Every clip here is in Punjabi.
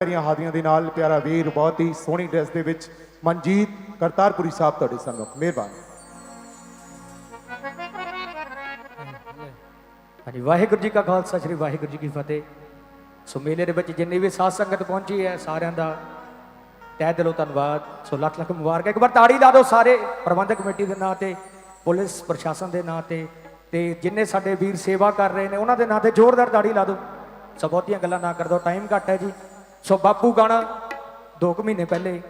ਮੇਰੀਆਂ ਹਾਦੀਆਂ ਦੇ ਨਾਲ, ਪਿਆਰਾ ਵੀਰ, ਬਹੁਤ ਹੀ ਸੋਹਣੀ ਡਰੈਸ ਦੇ ਵਿੱਚ ਮਨਜੀਤ ਕਰਤਾਰਪੁਰੀ ਸਾਹਿਬ ਤੁਹਾਡੇ ਸੰਗਤ ਮਿਹਰਬਾਨੀ। ਹਾਂਜੀ, ਵਾਹਿਗੁਰੂ ਜੀ ਕਾ ਖਾਲਸਾ, ਸ੍ਰੀ ਵਾਹਿਗੁਰੂ ਜੀ ਕੀ ਫਤਿਹ। ਸੋ ਮੇਲੇ ਦੇ ਵਿੱਚ ਜਿੰਨੀ ਵੀ ਸਾਧ ਸੰਗਤ ਪਹੁੰਚੀ ਹੈ, ਸਾਰਿਆਂ ਦਾ ਤਹਿ ਦਿਲੋਂ ਧੰਨਵਾਦ। ਸੋ ਲੱਖ ਲੱਖ ਮੁਬਾਰਕ। ਇੱਕ ਵਾਰ ਤਾੜੀ ਲਾ ਦਿਓ ਸਾਰੇ ਪ੍ਰਬੰਧਕ ਕਮੇਟੀ ਦੇ ਨਾਂ ਤੇ, ਪੁਲਿਸ ਪ੍ਰਸ਼ਾਸਨ ਦੇ ਨਾਂ ਤੇ ਤੇ ਜਿੰਨੇ ਸਾਡੇ ਵੀਰ ਸੇਵਾ ਕਰ ਰਹੇ ਨੇ, ਉਹਨਾਂ ਦੇ ਨਾਂ ਤੇ ਜ਼ੋਰਦਾਰ ਤਾੜੀ ਲਾ ਦਿਓ। ਸੋ ਬਹੁਤੀਆਂ ਗੱਲਾਂ ਨਾ ਕਰ ਦਿਓ, ਟਾਈਮ ਘੱਟ ਹੈ ਜੀ। ਸੋ ਬਾਪੂ ਗਾਣਾ 2 ਮਹੀਨੇ ਪਹਿਲੇ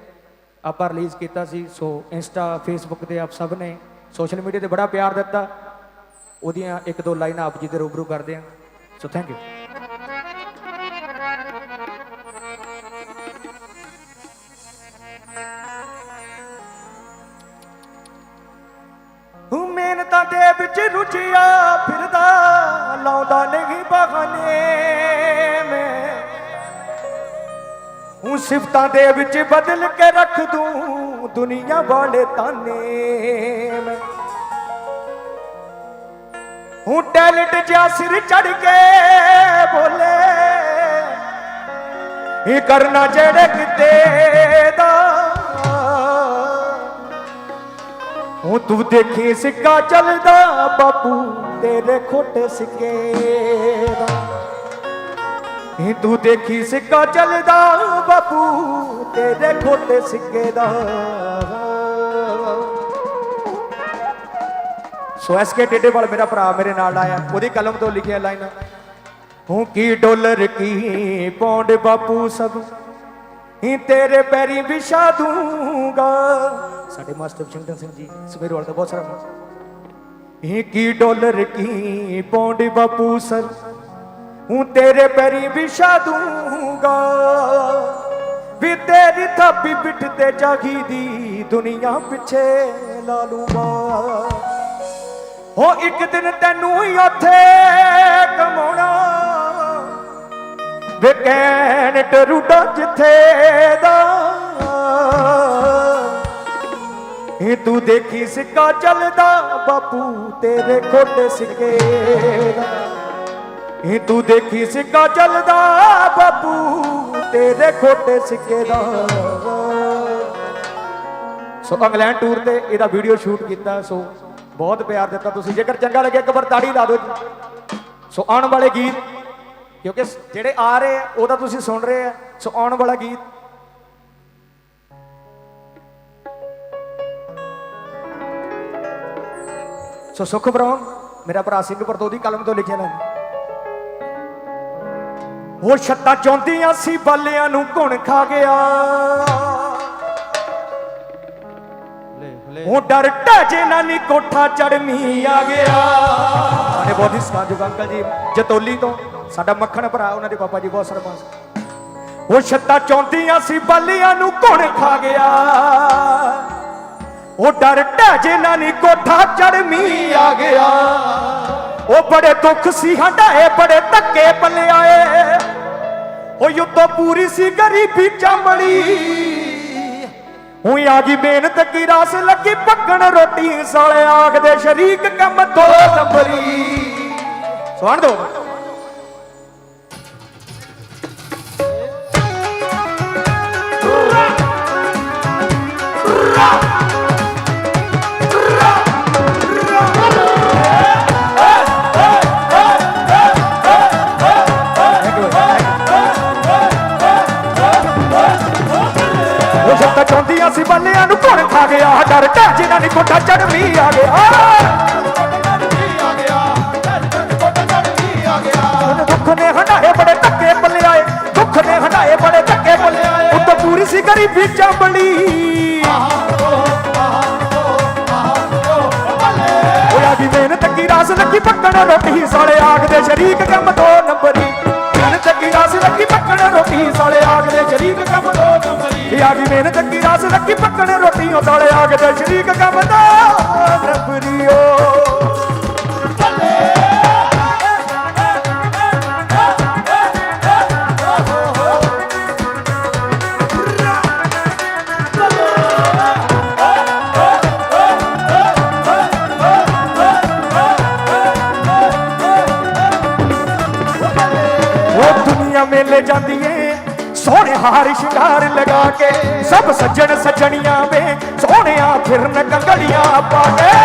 ਆਪਾਂ ਰਿਲੀਜ਼ ਕੀਤਾ ਸੀ, ਸੋ ਇੰਸਟਾ ਫੇਸਬੁੱਕ ਤੇ ਆਪ ਸਭ ਨੇ ਸੋਸ਼ਲ ਮੀਡੀਆ ਤੇ ਬੜਾ ਪਿਆਰ ਦਿੱਤਾ। ਉਹਦੀਆਂ ਇੱਕ ਦੋ ਲਾਈਨਾਂ ਆਪ ਜੀ ਦੇ ਰੂਬਰੂ ਕਰਦੇ ਹਾਂ। ਸੋ ਥੈਂਕ ਯੂ ਮਿਹਨਤਾਂ ਦੇ ਵਿੱਚ ਰੁਝਿਆ ਫਿਰਦਾ ਲਾਉਂਦਾ ਨਹੀਂ ਬਹਾਨੇ। ਹੂੰ ਸਿਫਤਾਂ ਦੇ ਵਿੱਚ ਬਦਲ ਕੇ ਰੱਖ ਦੂੰ ਦੁਨੀਆ ਵਾਲੇ ਤਾਨੇ। ਮੈਂ ਹੂੰ ਟੈਲੈਂਟ ਜਿਆ ਸਿਰ ਚੜ ਕੇ ਬੋਲੇ, ਇਹ ਕਰਨਾ ਜਿਹੜੇ ਕਿਤੇ ਦਾ। ਹੂੰ ਤੂੰ ਦੇਖੀ ਸਿੱਕਾ ਚੱਲਦਾ ਬਾਪੂ ਤੇਰੇ ਖੋਟੇ ਸਿੱਕੇ ਦਾ। ਇਹ ਤੂੰ ਦੇਖੀ ਸਿੱਕਾ ਚੱਲਦਾ ਬਾਪੂ ਤੇਰੇ ਖੋਟੇ ਸਿੱਕੇ ਦਾ। ਸੋ ਐਸ ਕੇ ਟੇਡੇ ਮੇਰਾ ਭਰਾ ਮੇਰੇ ਨਾਲ ਆਇਆ। ਉਹਦੀ ਕਲਮ ਤੋਂ ਲਿਖਿਆ ਲਾਈਨ। ਹੂੰ ਕੀ ਡਾਲਰ ਕੀ ਪੌਂਡ ਬਾਪੂ ਸਭ, ਹੀ ਤੇਰੇ ਪੈਰੀ ਵਿਛਾ ਦੂੰਗਾ। ਸਾਡੇ ਮਾਸਟਰ ਸ਼ੰਕਰ ਸਿੰਘ ਜੀ, ਸਵੇਰ ਵਾਲਾ ਦਾ ਬਹੁਤ ਸਾਰਾ ਇਹ ਕੀ ਡਾਲਰ ਕੀ ਪੌਂਡ ਬਾਪੂ ਸਰ ਹੂੰ ਤੇਰੇ ਪੈਰੀ ਵਿਛਾ ਦੂੰਗਾ। ਵੀ ਤੇਰੀ ਥਾਪੀ ਪਿੱਠ ਤੇ ਜਾਗੀ ਦੀ ਦੁਨੀਆ ਪਿੱਛੇ ਲਾਲੂ ਮਾਂ ਹੋ ਇੱਕ ਦਿਨ ਤੈਨੂੰ ਹੀ ਉੱਥੇ ਕਮਾਉਣਾ। ਵੇ ਕਹਿਣ ਟਰੂਡਾ ਜਿੱਥੇ ਦਾ। ਇਹ ਤੂੰ ਦੇਖੀ ਸਿੱਕਾ ਚੱਲਦਾ, ਬਾਪੂ ਤੇਰੇ ਖੋਟੇ ਸਿੱਕੇ ਦਾ। ਇਹ ਤੂੰ ਦੇਖੀ ਸਿੱਕਾ ਚੱਲਦਾ ਬਾਪੂ ਤੇਰੇ ਖੋਟੇ ਸਿੱਕੇ ਦਾ ਸੋ ਇੰਗਲੈਂਡ ਟੂਰ ਤੇ ਇਹਦਾ ਵੀਡੀਓ ਸ਼ੂਟ ਕੀਤਾ, ਸੋ ਬਹੁਤ ਪਿਆਰ ਦਿੱਤਾ ਤੁਸੀਂ। ਜੇਕਰ ਚੰਗਾ ਲੱਗਿਆ, ਇੱਕ ਵਾਰ ਤਾੜੀ ਲਾ ਦਿਓ ਸੋ ਆਉਣ ਵਾਲੇ ਗੀਤ, ਕਿਉਂਕਿ ਜਿਹੜੇ ਆ ਰਹੇ ਆ, ਉਹ ਤਾਂ ਤੁਸੀਂ ਸੁਣ ਰਹੇ ਆ। ਸੋ ਆਉਣ ਵਾਲਾ ਗੀਤ। ਸੋ ਸੁਖ ਬਰੋਂ ਮੇਰਾ ਭਰਾ ਸਿੰਘਪੁਰ ਤੋਂ ਉਹਦੀ ਕਲਮ ਤੋਂ ਲਿਖਿਆ ਨਾ। ਉਹ ਛੱਤਾਂ ਚੌਂਦੀਆਂ ਸੀ ਬੱਲਿਆਂ ਨੂੰ ਘੁਣ ਖਾ ਗਿਆ। ਉਹ ਡਰ ਢਾਜੇ ਨਾਨੀ ਕੋਠਾ ਚੜਮੀ ਆ ਗਿਆ। ਸਾਡੇ ਬਹੁਤ ਹੀ ਸਤਿਕਾਰਯੋਗ ਅੰਕਲ ਜੀ ਜਤੋਲੀ ਤੋਂ। ਸਾਡਾ ਮੱਖਣ ਭਰਾ ਉਹਨਾਂ ਦੇ ਪਾਪਾ ਜੀ ਬਹੁਤ ਸਰਪੰਚ। ਉਹ ਛੱਤਾਂ ਚੌਂਦੀਆਂ ਸੀ ਬੱਲਿਆਂ ਨੂੰ ਘੁਣ ਖਾ ਗਿਆ। ਉਹ ਡਰ ਢਾਜੇ ਨਾਨੀ ਕੋਠਾ ਚੜਮੀ ਆ ਗਿਆ। ਉਹ ਬੜੇ ਦੁੱਖ ਸੀ ਹੰਡਾਏ ਬੜੇ ਧੱਕੇ ਉਹ ਯੁੱਤੋਂ ਪੂਰੀ ਸੀ ਗਰੀਬੀ ਚਮੜੀ। ਹੁਈ ਆ ਗਈ ਮਿਹਨਤ ਕੀ ਰਾਸ ਲੱਗੀ ਪੱਕਣ ਰੋਟੀ, ਸਾਲੇ ਆਖਦੇ ਸ਼ਰੀਕ ਕੰਮ ਦੋ ਨੰਬਰੀ ਸੁਣ ਦੋ। ਖਾ ਗਿਆ ਡਰ ਢਾਜੇ ਨਾਲ ਨੀ ਕੋਠਾ ਚੜਮੀ ਆ ਗਿਆ। ਦੁੱਖ ਨੇ ਹਟਾਏ ਬੜੇ ਧੱਕੇ ਪਲਿਆਏ ਦੁੱਖ ਨੇ ਹਟਾਏ ਬੜੇ ਧੱਕੇ ਆਏ ਉੱਤੋਂ ਪੂਰੀ ਸੀ ਗਰੀਬੀ ਚੰਬਲੀ। ਹੋਇਆ ਵੀ ਮਿਹਨਤ ਕੀ ਰਾਸ ਲੱਗੀ ਪੱਕਣ ਰੋਟੀ ਸਾਲੇ ਆਖਦੇ ਸ਼ਰੀਕ ਕੰਮ ਦੋ ਨੰਬਰੀ। ਮਿਹਨਤ ਕੀ ਰਾਸ ਲੱਗੀ ਪੱਕਣ ਰੋਟੀ ਸਾਲੇ ਆਖਦੇ ਸ਼ਰੀਕ ਕੰਮ ਦੋ ਨੰਬਰੀ। ਇਹ ਆ ਗਈ ਮਿਹਨਤ ਕੀ ਰਾਸ ਲੱਗੀ ਪੱਕਣ ਰੋਟੀ ਉਹ ਸਾਲੇ ਆਖਦੇ ਸ਼ਰੀਕ ਕੰਮ ਦੋ ਉਹ ਦੁਨੀਆ ਮੇਲੇ ਜਾਂਦੀ ਏ। ਹਾਰ ਸ਼ਿੰਗਾਰ ਲਗਾ ਕੇ ਸਭ ਸੱਜਣ ਸੱਜਣੀਆਂ ਵੇ ਸੋਹਣਿਆ ਫਿਰਨ ਕੰਗੜੀਆਂ ਪਾ ਕੇ।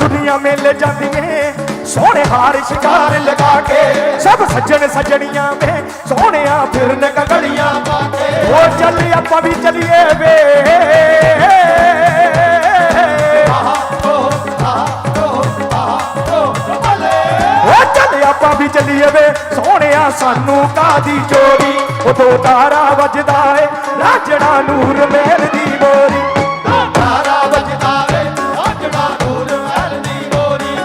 ਦੁਨੀਆ ਮੇਲੇ ਜਾਂਦੀਆਂ ਸੋਹਣੇ ਹਾਰ ਸ਼ਿੰਗਾਰ ਲਗਾ ਕੇ ਸਭ ਸੱਜਣ ਸੱਜਣੀਆਂ ਵੇ ਸੋਹਣਿਆ ਫਿਰਨ ਕੰਗੜੀਆਂ ਪਾ ਕੇ। ਉਹ ਚੱਲ ਆਪਾਂ ਵੀ ਚੱਲੀਏ ਵੇ। ਆਪਾਂ ਵੀ ਚੱਲੀਏ ਵੇ, ਸੋਹਣਿਆ ਸਾਨੂੰ ਕਾਦੀ ਚੋਰੀ? ਉਹ ਤਾਰਾ ਵੱਜਦਾ ਏ, ਰਾਜਣਾ ਨੂਰ ਮਹਿਲ ਦੀ ਬੋਰੀ। ਤਾਰਾ ਵੱਜਦਾ ਵੇ ਰਾਜਣਾ ਨੂਰ ਮਹਿਲ ਦੀ ਗੋਰੀ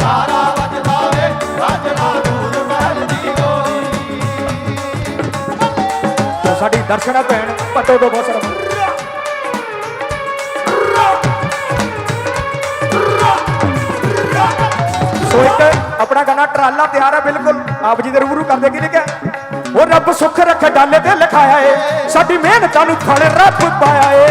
ਤਾਰਾ ਵੱਜਦਾ ਵੇ ਰਾਜਣਾ ਨੂਰ ਮਹਿਲ ਦੀ ਗੋਰੀ ਸਾਡੀ ਦਰਸ਼ਨਾ ਭੈਣ, ਪੱਟੋ ਤੋਂ ਬਹੁਤ ਸੋ ਇੱਕ ਆਪਣਾ ਗਾਣਾ ਟਰਾਲਾ ਤਿਆਰ ਹੈ ਬਿਲਕੁਲ। ਆਪ ਜੀ ਦੇ ਰੂਬਰੂ ਕਰਦੇ, ਕੀ ਲਿਖਿਆ? ਉਹ ਰੱਬ ਸੁੱਖ ਰੱਖ, ਡਾਲੇ ਤੇ ਲਿਖਾਇਆ ਏ। ਸਾਡੀ ਮਿਹਨਤਾਂ ਨੂੰ ਫਲ ਰੱਬ ਪਾਇਆ ਏ।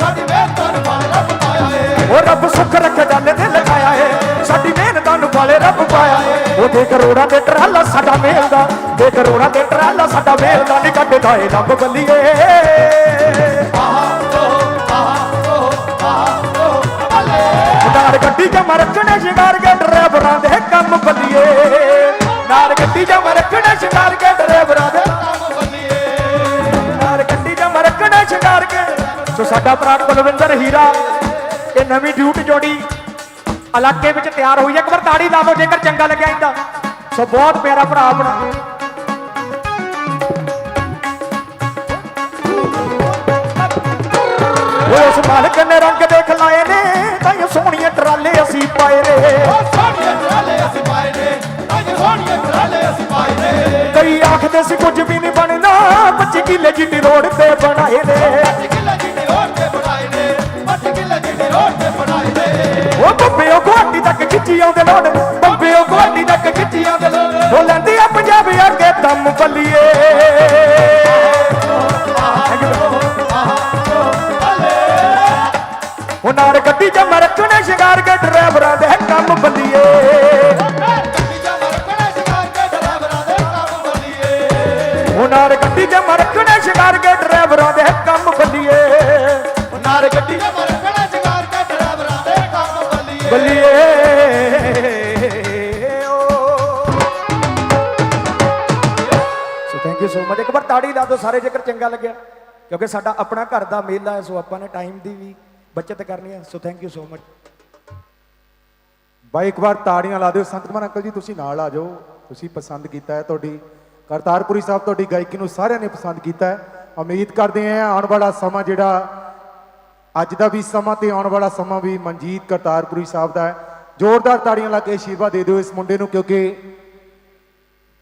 ਸਾਡੀ ਮਿਹਨਤ ਨੂੰ ਫਲ ਰੱਬ ਪਾਇਆ ਏ ਉਹ ਰੱਬ ਸੁੱਖ ਰੱਖ, ਡਾਲੇ ਤੇ ਲਿਖਾਇਆ ਏ। ਸਾਡੀ ਮਿਹਨਤਾਂ ਨੂੰ ਫਲ ਰੱਬ ਪਾਇਆ ਏ। ਉਹ ਦੇ ਕਰੋੜਾਂ ਦੇ ਟਰਾਲਾ ਸਾਡਾ ਮੇਲ ਦਾ ਦੇ ਕਰੋੜਾਂ ਦੇ ਟਰਾਲਾ ਸਾਡਾ ਮੇਲ ਦਾ ਨਹੀਂ ਕੱਢਦਾ ਏ ਰੱਬ ਬੱਲੀਏ। ਮਰਕਣੇ ਸ਼ਿੰਗਾਰ ਕੇ ਡਰਾਈਵਰਾਂ ਦੇ ਕੰਮ ਬੱਲੀਏ। ਨਾਰ ਗੱਡੀ ਚ ਮਰਕਣੇ ਸ਼ਿੰਗਾਰ ਕੇ ਡਰਾਈਵਰਾਂ ਦੇ ਕੰਮ ਬੱਲੀਏ। ਨਾਰ ਗੱਡੀ ਚ ਮਰਕਣੇ ਸ਼ਿੰਗਾਰ ਕੇ ਸੋ ਸਾਡਾ ਭਰਾ ਬਲਵਿੰਦਰ ਹੀਰਾ, ਇਹ ਨਵੀਂ ਡਿਊਟ ਜੋੜੀ ਇਲਾਕੇ ਵਿੱਚ ਤਿਆਰ ਹੋਈ ਹੈ। ਇੱਕ ਵਾਰ ਤਾੜੀ ਲਾ ਦਿਓ ਜੇਕਰ ਚੰਗਾ ਲੱਗਿਆ ਇੰਦਾ ਸੋ ਬਹੁਤ ਪਿਆਰਾ ਭਰਾ ਆਪਣਾ। ਪਾਏ ਨੇ। ਸੋਹਣੀਏ ਟਰਾਲੇ ਅਸੀਂ ਪਾਏ ਨੇ ਅੱਜ ਸੋਹਣੀਏ ਟਰਾਲੇ ਅਸੀਂ ਪਾਏ ਨੇ ਕਈ ਆਖਦੇ ਸੀ ਕੁਝ ਵੀ ਨਹੀਂ ਬਣਨਾ 25 ਕਿੱਲੇ ਜਿੱਡੀ ਰੋਡ ਤੇ ਬਣਾਏ ਨੇ। ਅੱਠ ਕਿੱਲੇ ਜਿੱਡੇ ਰੋਡ ਤੇ ਬਣਾਏ ਨੇ ਅੱਠ ਕਿੱਲੇ ਜਿੱਡੇ ਰੋਡ ਤੇ ਬਣਾਏ ਨੇ ਉਹ ਬੰਬਿਓ ਗੁਹਾਟੀ ਤੱਕ ਖਿੱਚੀ ਆਉਂਦੇ ਲੋੜ ਬੰਬਿਓ ਗੁਹਾਟੀ ਤੱਕ ਖਿੱਚੀ ਆਉਂਦੇ ਲੋੜ ਉਹ ਲੈਂਦੀ ਆ ਪੰਜਾਬ ਅੱਗੇ ਦਮ ਬੱਲੀਏ। ਉਹ ਨਾਰ ਗੱਡੀ ਚ ਮਰਕਣੇ ਸ਼ਿੰਗਾਰ ਕੇ ਡਰਾਈਵਰਾਂ ਵਾਰ ਸਾਰੇ ਜੇਕਰ ਚੰਗਾ ਲੱਗਿਆ, ਕਿਉਂਕਿ ਸਾਡਾ ਆਪਣਾ ਘਰ ਦਾ ਮੇਲਾ ਹੈ, ਸੋ ਆਪਾਂ ਨੇ ਟਾਈਮ ਦੀ ਵੀ ਬਚਤ ਕਰਨੀ ਹੈ, so thank you so much ਬਾਈ, ਇੱਕ ਵਾਰ ਤਾੜੀਆਂ ਲਾ ਦਿਓ। ਸੰਤ ਕੁਮਾਰ ਅੰਕਲ ਜੀ, ਤੁਸੀਂ ਨਾਲ ਆ ਜਾਓ। ਤੁਸੀਂ ਪਸੰਦ ਕੀਤਾ ਹੈ ਤੁਹਾਡੀ, ਕਰਤਾਰਪੁਰੀ ਸਾਹਿਬ, ਤੁਹਾਡੀ ਗਾਇਕੀ ਨੂੰ ਸਾਰਿਆਂ ਨੇ ਪਸੰਦ ਕੀਤਾ ਹੈ। ਉਮੀਦ ਕਰਦੇ ਹਾਂ ਆਉਣ ਵਾਲਾ ਸਮਾਂ ਜਿਹੜਾ, ਅੱਜ ਦਾ ਵੀ ਸਮਾਂ ਤੇ ਆਉਣ ਵਾਲਾ ਸਮਾਂ ਵੀ ਮਨਜੀਤ ਕਰਤਾਰਪੁਰੀ ਸਾਹਿਬ ਦਾ ਹੈ। ਜ਼ੋਰਦਾਰ ਤਾੜੀਆਂ ਲਾ ਕੇ ਆਸ਼ੀਰਵਾਦ ਦੇ ਦਿਓ ਇਸ ਮੁੰਡੇ ਨੂੰ, ਕਿਉਂਕਿ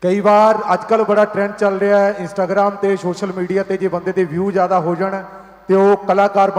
ਕਈ ਵਾਰ ਅੱਜ ਕੱਲ ਬੜਾ ਟ੍ਰੈਂਡ ਚੱਲ ਰਿਹਾ ਹੈ ਇੰਸਟਾਗ੍ਰam ਤੇ ਸੋਸ਼ਲ ਮੀਡੀਆ ਤੇ ਜੇ ਬੰਦੇ ਦੇ ਵਿਊ ਜ਼ਿਆਦਾ ਹੋ ਜਾਣ ਤੇ ਉਹ ਕਲਾਕਾਰ ਬਣ